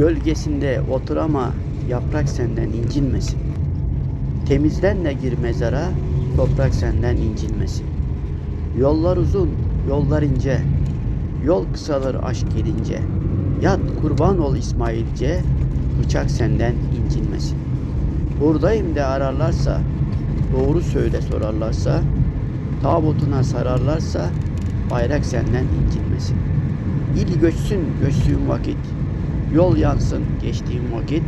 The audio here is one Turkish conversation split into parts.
Gölgesinde otur ama yaprak senden incinmesin. Temizlen de gir mezara, toprak senden incilmesin. Yollar uzun, yollar ince. Yol kısalır aşk gelince. Yat kurban ol İsmailce, bıçak senden incinmesin. Buradayım de ararlarsa, doğru söyle sorarlarsa, tabutuna sararlarsa, bayrak senden incinmesin. İl göçsün göçtüğüm vakit, yol yansın geçtiğim vakit,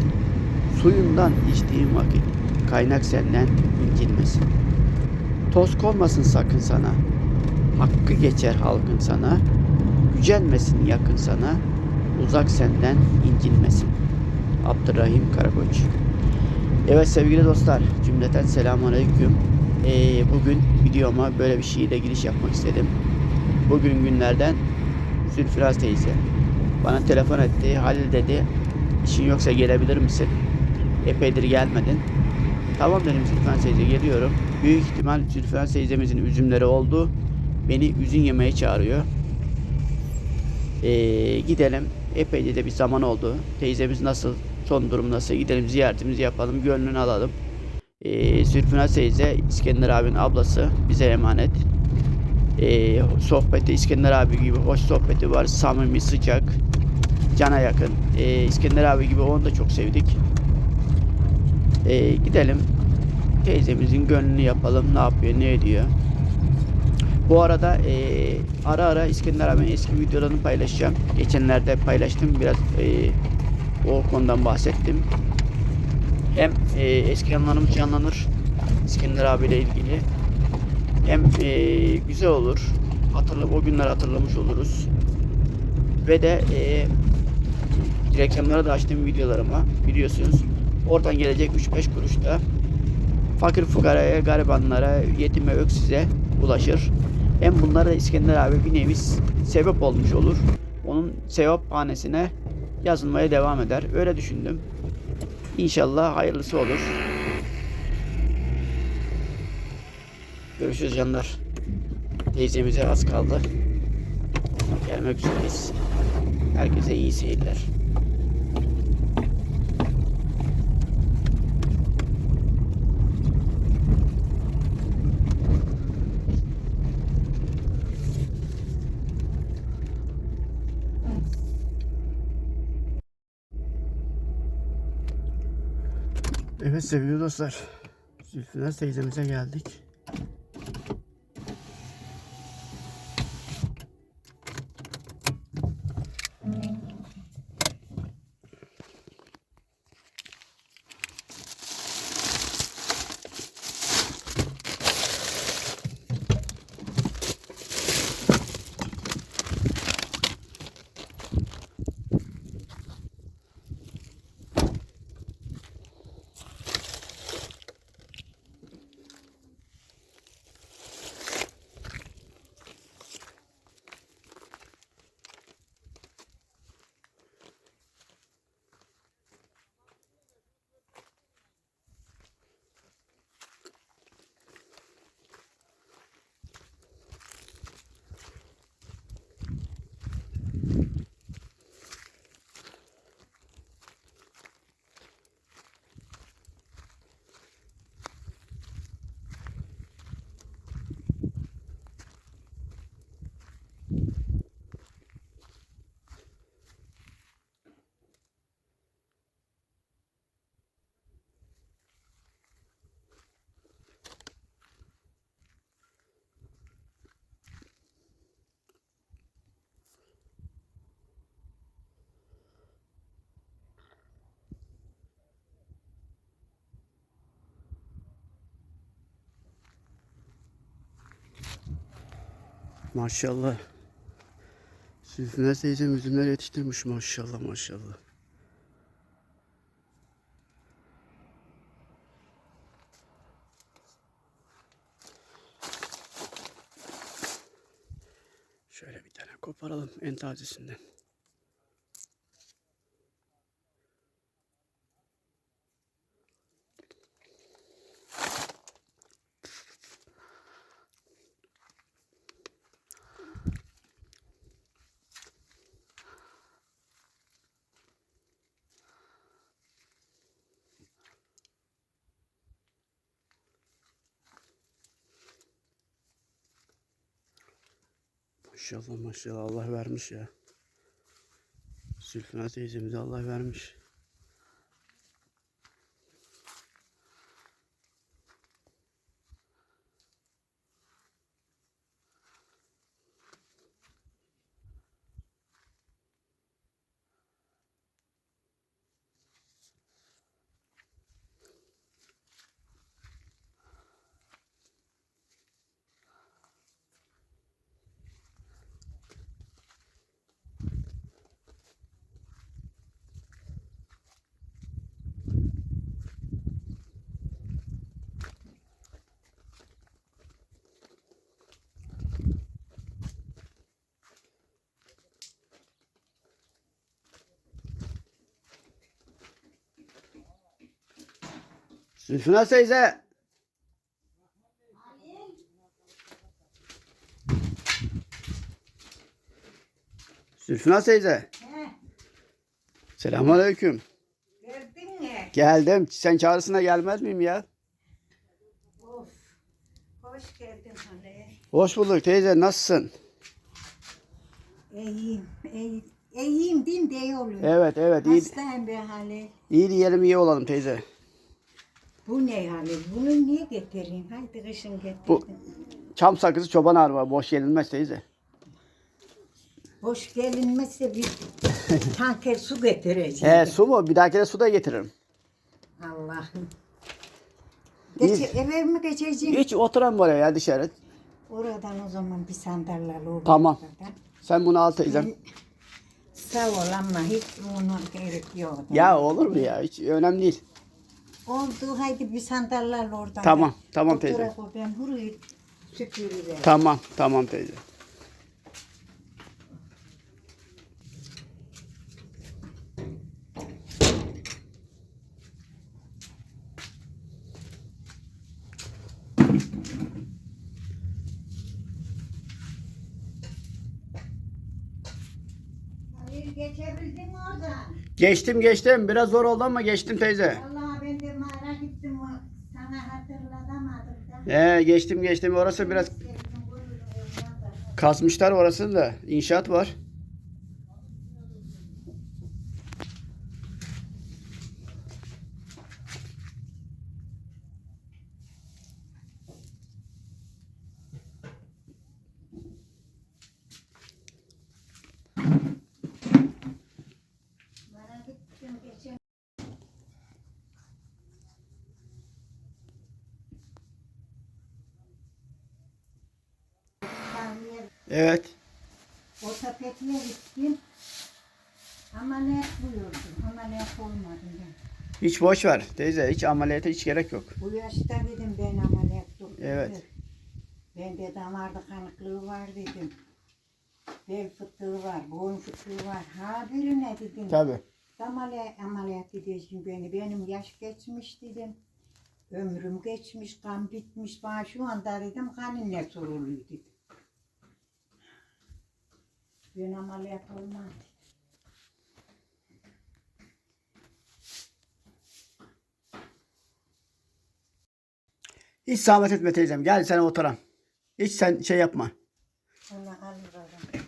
suyundan içtiğim vakit, kaynak senden incinmesin. Toz konmasın sakın sana, hakkı geçer halkın sana, gücenmesin yakın sana, uzak senden incinmesin. Abdurrahim Karakoç Evet sevgili dostlar, cümleten selamünaleyküm. Ee, bugün videoma böyle bir şeyle giriş yapmak istedim. Bugün günlerden Zülfiraz teyze bana telefon etti. Halil dedi, işin yoksa gelebilir misin? Epeydir gelmedin. Tamam dedim Zülfiraz teyze geliyorum. Büyük ihtimal Zülfiraz teyzemizin üzümleri oldu. Beni üzüm yemeye çağırıyor. Ee, gidelim. Epeyce de bir zaman oldu. Teyzemiz nasıl? Son durum nasıl? Gidelim ziyaretimizi yapalım. Gönlünü alalım. Ee, Zülfünaz teyze İskender abinin ablası. Bize emanet. Ee, sohbeti İskender abi gibi hoş sohbeti var. Samimi, sıcak. Cana yakın. Ee, İskender abi gibi onu da çok sevdik. Ee, gidelim. Teyzemizin gönlünü yapalım. Ne yapıyor, ne ediyor. Bu arada eee, ara ara İskender abinin eski videolarını paylaşacağım. Geçenlerde paylaştım biraz eee, o konudan bahsettim. Hem eee, eski anılarımız canlanır İskender abiyle ilgili. Hem eee, güzel olur. Hatırla, o günler hatırlamış oluruz. Ve de eee reklamlara da açtığım videolarıma biliyorsunuz. Oradan gelecek 3-5 kuruş da fakir fukaraya, garibanlara, yetime, öksüze ulaşır. Hem bunlara da İskender abi bir nevi sebep olmuş olur. Onun sevap hanesine yazılmaya devam eder. Öyle düşündüm. İnşallah hayırlısı olur. Görüşürüz canlar. Teyzemize az kaldı. Gelmek üzereyiz. Herkese iyi seyirler. Evet sevgili dostlar. Zülfünar teyzemize geldik. Maşallah. Zülfünar teyzem üzümler yetiştirmiş maşallah maşallah. Şöyle bir tane koparalım en tazesinden. Maşallah maşallah Allah vermiş ya. Zülfina teyzemize Allah vermiş. Zülfina teyze. Zülfina teyze. He, Selamünaleyküm. verdin mi? Geldim. Sen çağrısına gelmez miyim ya? Of. Hoş geldin Halil. Hoş bulduk teyze. Nasılsın? İyiyim, iyi, iyiyim din de iyi oluyor. Evet evet iyi, Hastayım be Halil. iyi diyelim iyi olalım teyze. Bu ne Halil? Bunu niye getireyim? Haydi kışın getir. Bu- Çam sakızı çoban arma. Boş yenilmez teyze. Boş gelinmezse bir tanker su getireceğim. He su mu? Bir dahakine su da getiririm. Allah'ım. İyi. Geç, eve mi geçeceğim? Hiç oturan buraya ya dışarı. Oradan o zaman bir sandalye olur. Tamam. oradan. Sen bunu al teyzem. Sağ ol ama hiç ona gerek yok. Ya olur mu ya? Hiç önemli değil. Oldu haydi bir sandalye al oradan. Tamam, tamam teyze. o, Ben burayı süpürürüm. Tamam tamam teyze. Hayır geçebildin mi oradan? Geçtim geçtim. Biraz zor oldu ama geçtim teyze. Vallahi ben de merak ettim o sana hatırlatamadım da. He geçtim geçtim. Orası biraz evladım. kasmışlar orası da. İnşaat var. Merak ettim geçen. Kahveye Evet. O tapetler gittim. Ameliyat buyurdum. Ameliyat olmadım ben. Hiç boş ver teyze. Hiç ameliyata hiç gerek yok. Bu yaşta dedim ben ameliyat doktoru. Evet. Bende damarda kanıklığı var dedim. Bel fıtığı var, boyun fıtığı var. Ha birine dedim. Tabi. Ameliyat, ameliyat edeceksin beni. Benim yaş geçmiş dedim. Ömrüm geçmiş, kan bitmiş. Bana şu anda dedim kanın ne soruluyor dedim. Ben ameliyat olmam. Hiç zahmet etme teyzem. Gel sen oturan. Hiç sen şey yapma. Onu alırım.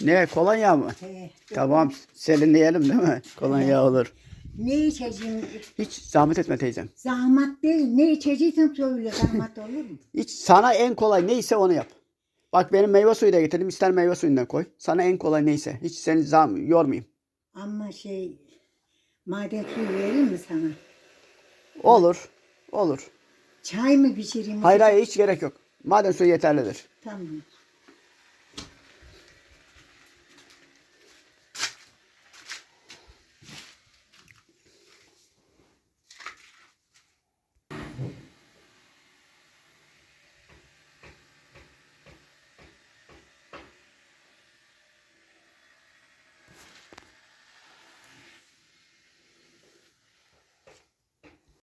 Ne kolonya mı? He, Tamam serinleyelim değil mi? Kolonya olur. Ne içeceğim? Hiç zahmet etme teyzem. Zahmet değil. Ne içeceksin söyle. Zahmet olur mu? Hiç sana en kolay neyse onu yap. Bak benim meyve suyu da getirdim. İster meyve suyundan koy. Sana en kolay neyse. Hiç seni zam yormayayım. Ama şey maden suyu vereyim mi sana? Olur. Olur. Çay mı pişireyim? Hayır hayır hiç gerek yok. Maden suyu yeterlidir. Tamam.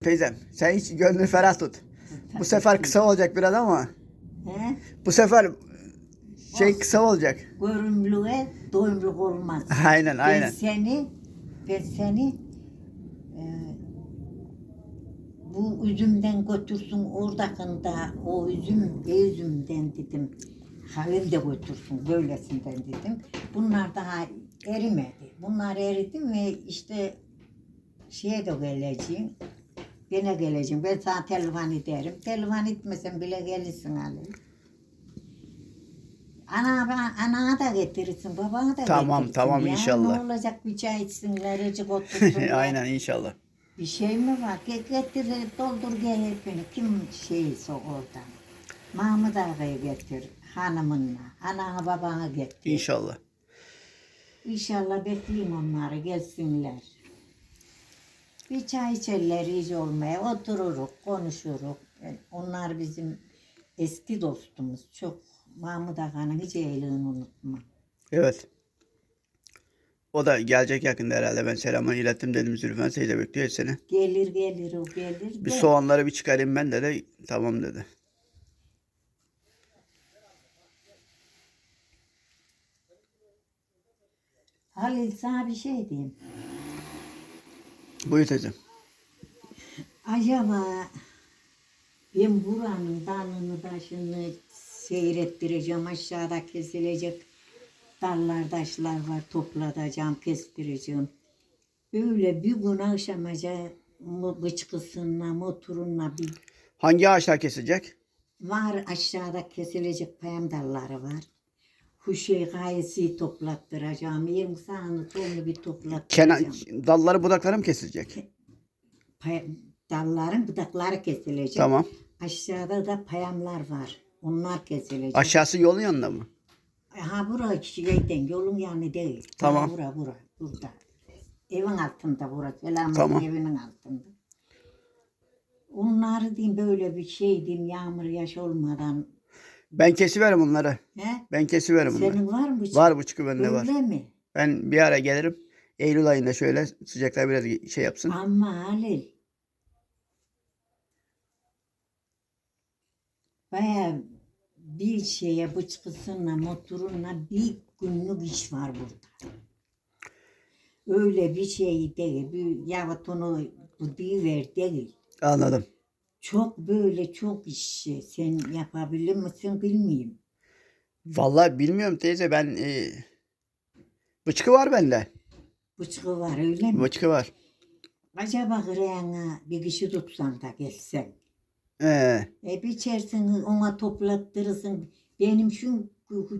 Teyzem sen hiç gönlünü ferah tut. Bu sefer kısa olacak biraz ama He? bu sefer şey kısa olacak. Görümlüğe doyumluk olmaz. Aynen Ben aynen. seni, ben seni e, bu üzümden götürsün oradakında o üzüm, üzümden dedim. Halil de götürsün böylesinden dedim. Bunlar daha erimedi. Bunlar eridi ve işte şeye de geleceğim. Gene geleceğim. Ben sana telefon ederim. Telefon etmesem bile gelirsin Halil. Ana, ana da getirirsin, babana da Tamam, getirsin. tamam, ya. inşallah. Ne olacak bir çay içsinler, azıcık otursunlar. Aynen inşallah. Bir şey mi var? Ge- Getir, doldur gel hepini. Kim şeyse oradan. Mahmut Ağa'yı getir hanımınla. Anana babana getir. İnşallah. İnşallah bekleyeyim onları gelsinler. Bir çay içerler iyice olmaya otururuk, konuşuruk. Yani Onlar bizim eski dostumuz. Çok Mahmut Ağa'nın hiç iyiliğini unutmam. Evet. O da gelecek yakında herhalde. Ben selamını ilettim dedim Zülfan teyze bekliyor seni. Gelir gelir o gelir. Bir de- soğanları bir çıkarayım ben de de tamam dedi. Halil sana bir şey diyeyim. Buyur teyzem. Acaba ben buranın dalını taşını seyrettireceğim. Aşağıda kesilecek dallar taşlar var toplatacağım, kestireceğim. Böyle bir gün akşamaca bıçkısınla, motorunla bir Hangi ağaçlar kesilecek? var aşağıda kesilecek payam dalları var. Huşey gayesi toplattıracağım. Sağını solunu bir Kenar, toplattıracağım. dalları budakları mı kesilecek? Pay- dalların budakları kesilecek. Tamam. Aşağıda da payamlar var. Onlar kesilecek. Aşağısı yolun yanında mı? Ha bura şeyden yolun yanı değil. Tamam. Ha, bura bura burada. Evin altında bura. Selamın Tamam. evinin altında. Onları diyeyim böyle bir şey diyeyim yağmur yaş olmadan. Ben kesiverim onları. He? Ben kesiverim onları. Senin var mı? Var bu çıkı bende var. Öyle mi? Ben bir ara gelirim. Eylül ayında şöyle sıcaklar biraz şey yapsın. Ama Halil. Baya bir şeye bıçkısınla motorunla bir günlük iş var burada. Öyle bir şey değil. Bir yahut onu bu ver değil. Anladım. Çok böyle çok işi. Sen yapabilir misin bilmiyorum. Vallahi bilmiyorum teyze ben e, bıçkı var bende. Bıçkı var öyle mi? Bıçkı var. Acaba kırayana bir kişi tutsan da gelsen. Ee, E biçersin ona toplattırırsın. Benim şu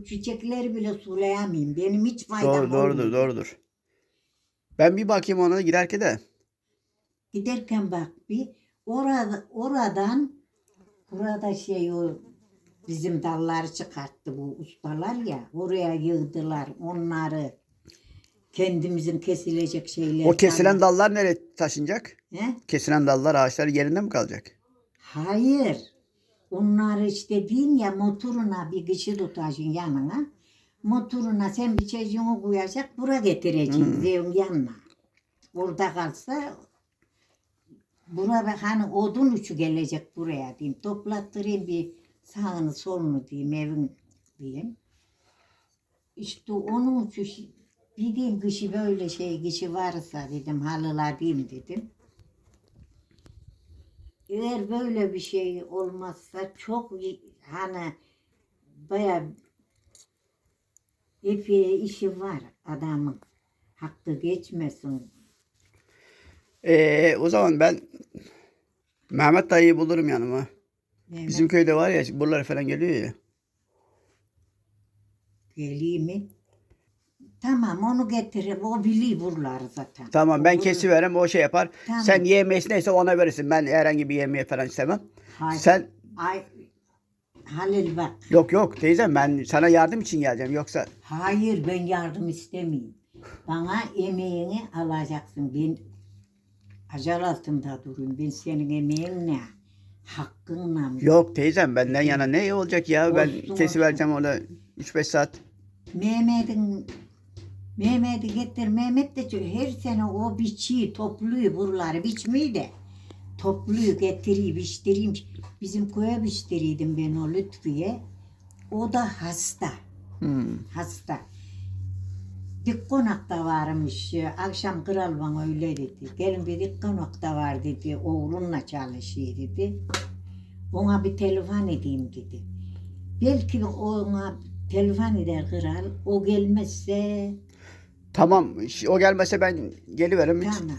çiçekleri bile sulayamayayım. Benim hiç faydam doğru, doğrudur, olmuyor. doğrudur. Ben bir bakayım ona giderken de. Giderken bak bir orada oradan burada şey o bizim dalları çıkarttı bu ustalar ya. Oraya yığdılar onları. Kendimizin kesilecek şeyler. O kesilen dallar nereye taşınacak? He? Kesilen dallar ağaçlar yerinde mi kalacak? Hayır. Onlar işte din ya motoruna bir kişi tutacaksın yanına. Motoruna sen bir çocuğunu koyacak, bura getireceksin Hmm. yanına. Orada kalsa bura bak hani odun uçu gelecek buraya diyeyim. Toplattırayım bir sağını solunu diyeyim evin diyeyim. İşte onun uçu diyeyim kişi böyle şey kişi varsa dedim halılar diyeyim dedim. Eğer böyle bir şey olmazsa çok hani baya epey işi var adamın. Hakkı geçmesin. Ee, o zaman ben Mehmet dayıyı bulurum yanıma. Mehmet Bizim köyde var ya buralar falan geliyor ya. geleyim mi? Tamam onu getiririm. O biliyor buraları zaten. Tamam ben O- kesiverem o şey yapar. Tamam. Sen yemeği neyse ona verirsin. Ben herhangi bir yemeği falan istemem. Hayır. Sen Ay, Halil bak. yok yok teyzem ben sana yardım için geleceğim. Yoksa Hayır ben yardım istemeyeyim. Bana emeğini alacaksın. Ben acal altında durayım. Ben senin emeğinle, hakkınla. yok teyzem benden yana ne olacak ya? Ben Olsun, kesivereceğim orada 3-5 saat. Mehmet'in Mehmet'i getir. Mehmet de her sene o biçiyi topluyor buraları biçmeyi de topluyor getiriyor biçtireyim. Bizim köye biçtiriydim ben o Lütfiye. O da hasta. Hmm. Hasta. Bir konakta varmış. Akşam kral bana öyle dedi. Gelin bir dik konakta var dedi. Oğlunla çalışıyor dedi. Ona bir telefon edeyim dedi. Belki ona telefon eder kral. O gelmezse Tamam o gelmese ben geliveririm. Hiç tamam.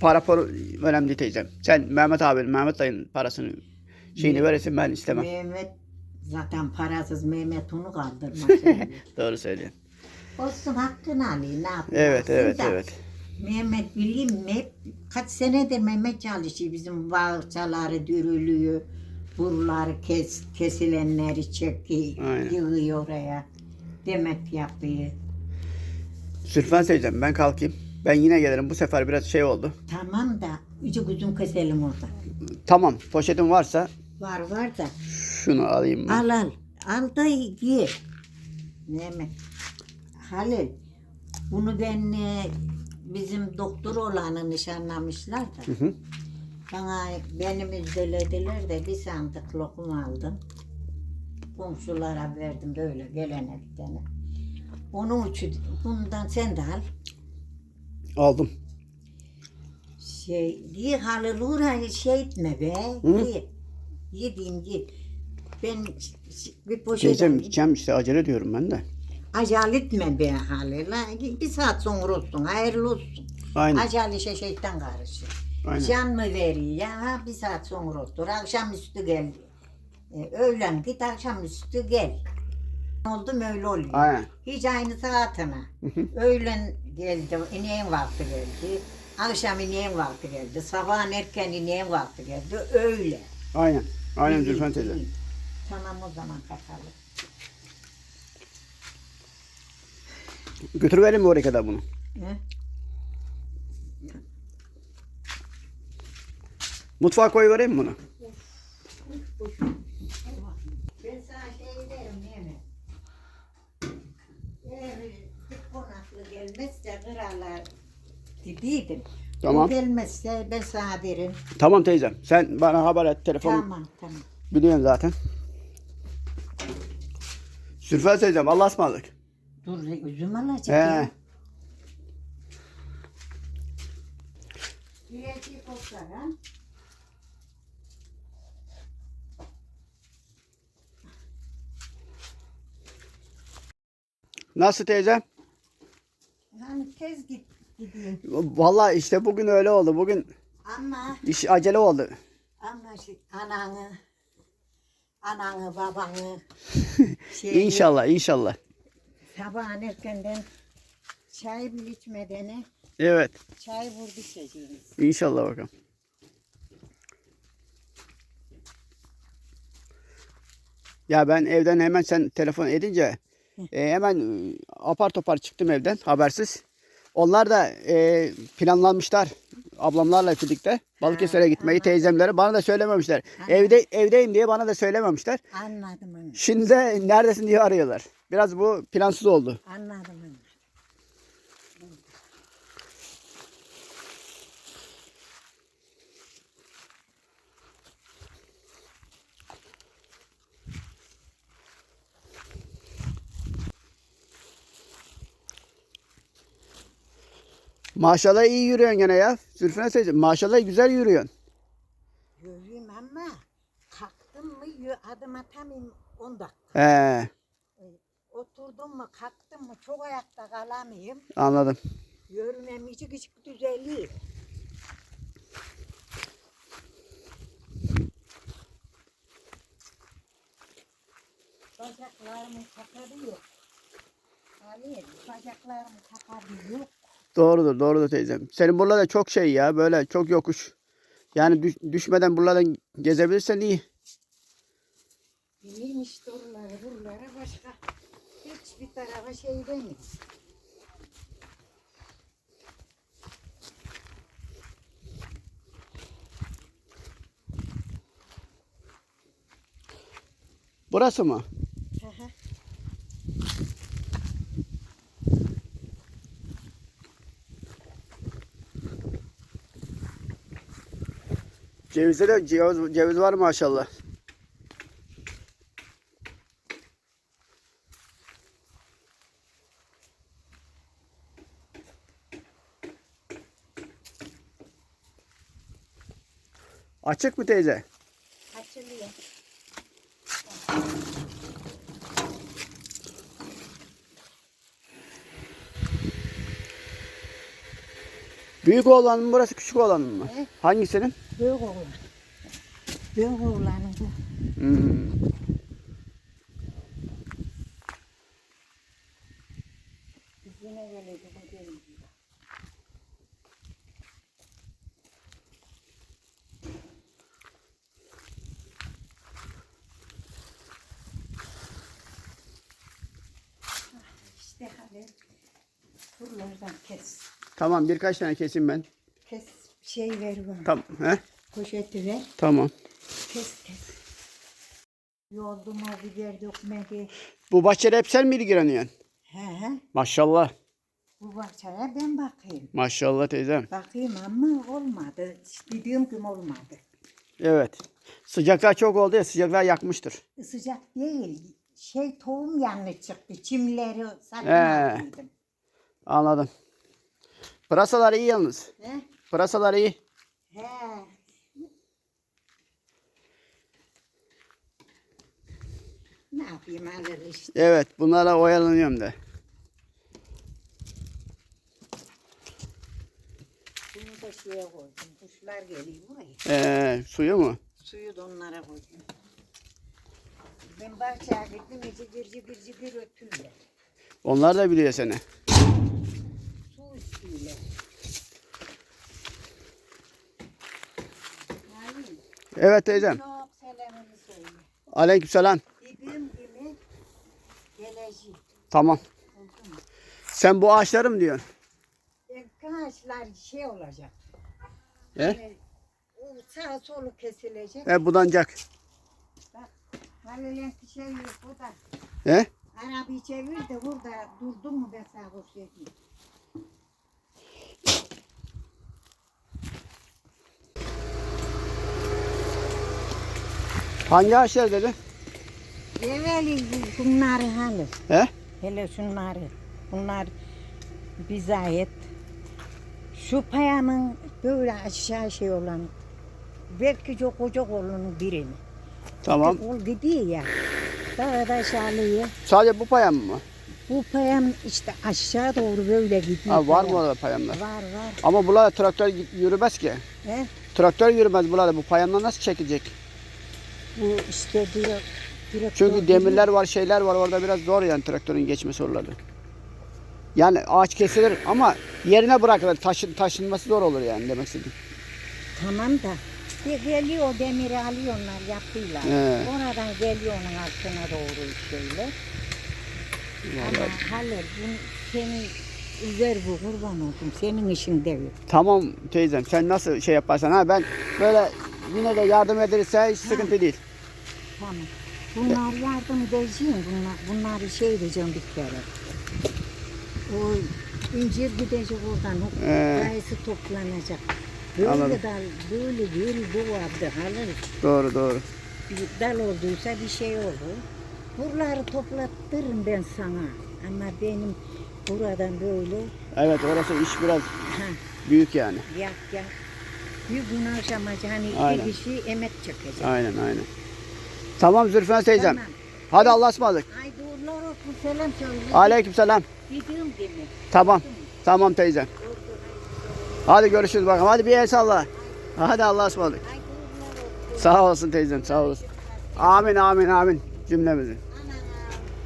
para para önemli değil teyzem. Sen Mehmet abinin, Mehmet dayının parasını şeyini Ne? verirsin ben istemem. Mehmet zaten parasız Mehmet onu kaldırmaz. Doğru söylüyorsun. Olsun hakkını alayım ne yapayım. Evet evet evet. Mehmet bileyim mi? Kaç senedir Mehmet çalışıyor. Bizim bahçeleri dürülüyor. Buraları kes, kesilenleri çekiyor. Aynen. Yığıyor oraya. Demet yapıyor. Sülfan teyzem ben kalkayım. Ben yine gelirim. Bu sefer biraz şey oldu. Tamam da ucu kuzum keselim orada. Tamam poşetin varsa Var var da. şunu alayım ben. Al al. Al da ye. Mehmet. Halil. Bunu ben e, bizim doktor olanı nişanlamışlar da. Hı hı. Bana beni müjdelediler de bir sandık lokum aldım. Komşulara verdim böyle gelene gidene. Onun için bundan sen de al. Aldım. Şey, diye Halil uğrayı şey etme be. Hı? Ye. Yediğim ye. Ben bir poşet alayım. içeceğim işte acele diyorum ben de. Acele etme be Halil. ha. Bir saat sonra olsun. Hayırlı olsun. Aynen. Acele işe şeytan karışır. Aynen. Can mı veriyor ya? Bir saat sonra otur. Akşamüstü gel. E, öğlen git akşamüstü gel. Oldum öyle oluyor. Aynen. Hiç aynı saatine. öğlen geldi, ineğin vakti geldi. Akşam ineğin vakti geldi. Sabahın erken ineğin vakti geldi. Öyle. Aynen. Aynen İyi, Zülfan teyze. Tamam o zaman kapalı. Götürüverim mi oraya kadar bunu? He? Mutfağa koyuvereyim bunu? Ben sana şey derim mi? Eğer konaklı gelmezse krallar dediydim. Tamam. O gelmezse ben sana derim. Tamam teyzem. Sen bana haber et telefon Tamam tamam. biliyorsun zaten. Zülfan teyzem Allah'a ısmarladık. Dur üzüm alacak He. ya. Koklar ha. Nasıl teyzem? Hani tez git gideyim. Vallahi işte bugün öyle oldu. Bugün Ama iş acele oldu. ama şey, ananı ananı babanı şey, İnşallah inşallah. Sabahın erkenden çay bile içmeden Evet. çay vurdu içeceğimiz. İnşallah bakalım. Ya ben evden hemen sen telefon edince e, hemen e, apar topar çıktım evden habersiz. Onlar da e, planlanmışlar ablamlarla birlikte Balıkesir'e gitmeyi teyzemlere bana da söylememişler. Evde evdeyim diye bana da söylememişler. Anladım onu. Şimdi de neredesin diye arıyorlar. Biraz bu plansız oldu. Anladım. Maşallah iyi yürüyorsun gene ya. Zülfüne teyze maşallah güzel yürüyorsun. Yürüyeyim ama kalktım mı adım atamayayım 10 dakika. He, Oturdum mu kalktım mı çok ayakta kalamayayım. anladım. Yürümem içik içik düzeliyor. Bacaklarımın takarı yok. Halil, bacaklarımın takarı yok. Doğrudur, doğrudur teyzem. Senin buralarda çok şey ya, böyle çok yokuş. Yani düş- düşmeden buralardan gezebilirsen iyi. Bileyim işte oraları buralara başka hiçbir tarafa şey değil. Burası mı? Cevizde de ceviz, ceviz var maşallah. Açık mı teyze? Açılıyor. Büyük oğlan mı burası küçük oğlan mı? He? Hangisinin? Büyük oğlan. Büyük oğlanın bu. Hmm. Tamam birkaç tane keseyim ben. Kes şey ver bana. Tamam. He? Poşeti ver. Tamam. Kes kes. Yoldu mu biber dökmedi. Bu bahçede hep sen mi ilgileniyorsun? He he. Maşallah. Bu bahçeye ben bakayım. Maşallah teyzem. Bakayım ama olmadı. Dediğim gibi olmadı. Evet. Sıcaklar çok oldu ya sıcaklar yakmıştır. Sıcak değil. Şey tohum yanlış çıktı. Çimleri He. sakın Anladım. Pırasalar iyi yalnız. He? Pırasalar iyi. He. Ne yapayım alır işte. Evet bunlara oyalanıyorum da. Bunu da şeye koydum. Kuşlar geliyor buraya. Ee, suyu mu? Suyu da onlara koydum. Ben bahçeye gittim. Cigir cigir cigir ötüyorlar. Onlar da biliyor seni. Evet teyzem. Çok selamını söyle. Gibi geleceğim. Tamam. Sen bu ağaçları mı diyorsun? Ağaçlar şey olacak. He? Yani sağ solu kesilecek. He budancak. Bak Halil'in şey yok o da. He? Arabayı çevir de burada durdun mu ben sana göstereyim. Hangi ağaçlar dedi? Evveli bunları halı. He? Hele şunları. Bunlar bize ait. Şu payanın böyle aşağı şey olan belki çok koca kolunun birini. Tamam. Kol gidiyor ya. Daha da aşağılıyor. Sadece bu payam mı? Bu payam işte aşağı doğru böyle gidiyor. Ha, var mı orada payamlar? Var var. Ama buralarda traktör yürümez ki. He? Traktör yürümez buralarda. Bu payanlar nasıl çekecek? Bu işte direkt, direkt Çünkü demirler var, şeyler var. Orada biraz zor yani traktörün geçmesi oralarda. Yani ağaç kesilir ama yerine bırakılır. Taşın, taşınması zor olur yani demek istedim. Tamam da bir geliyor demiri alıyorlar yapıyorlar. He. Oradan geliyor onun altına doğru şöyle. Ama Halil bu senin üzer bu kurban oldum. Senin işin değil. Tamam teyzem sen nasıl şey yaparsan ha ben böyle yine de yardım ederse hiç sıkıntı değil. Tamam. Bunlar yardım edeceğim. Bunlar, bunları şey edeceğim bir kere. O incir gidecek oradan. O Ee. kayısı toplanacak. Böyle Anladım. dal, böyle bu vardı Halil. Doğru doğru. bir dal olduysa bir şey olur. Buraları toplattırırım ben sana. Ama benim buradan böyle Evet orası iş biraz ha, büyük yani. yak yak. Bir gün hani Aynen. iki kişi emek çekecek. Aynen aynen. Tamam Zülfü teyzem. Tamam. Hadi Allah'a ısmarladık. Ay doğrular olsun selam söyle. Aleykümselam. Dediğim gibi. Tamam. Tamam teyzem. Hadi görüşürüz bakalım. Hadi bir el salla. Hadi Allah'a ısmarladık. Sağ olasın teyzem sağ olasın. Amin amin amin. Anana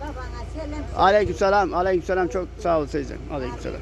babana selam. Aleykümselam. Aleykümselam çok sağ ol teyzem. Aleykümselam.